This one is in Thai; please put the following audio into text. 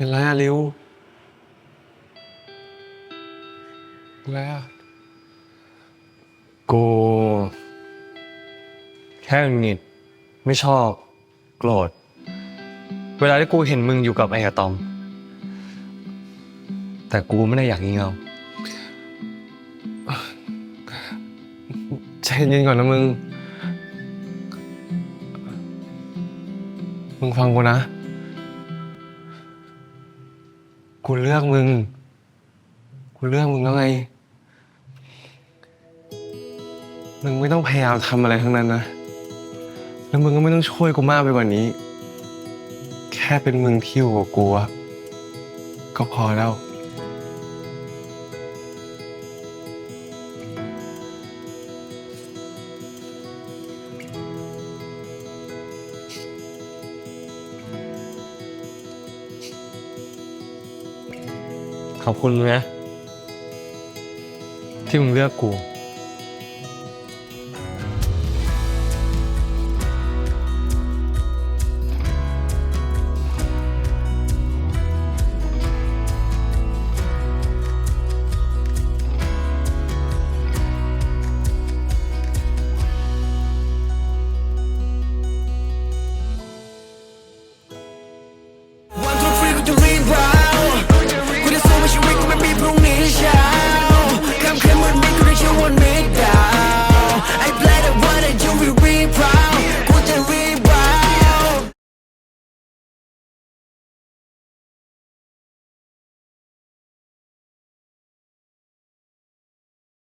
เป็นไรอะริวเป็นไรอะกูแค่หงุดหงิดไม่ชอบ โกรธ เวลาที่กูเห็นมึงอยู่กับไอ้อะตอม แต่กูไม่ได้อยากงี่เง่าใจเย็นก่อนนะมึง มึงฟังกูนะ กูเลือกมึง กูเลือกมึงแล้วไง มึงไม่ต้องพยายามทำอะไรทั้งนั้นนะ แล้วมึงก็ไม่ต้องช่วยกูมากไปกว่านี้ แค่เป็นมึงที่อยู่กับกูก็พอแล้ว ขอบคุณนะ ที่มึงเลือกกู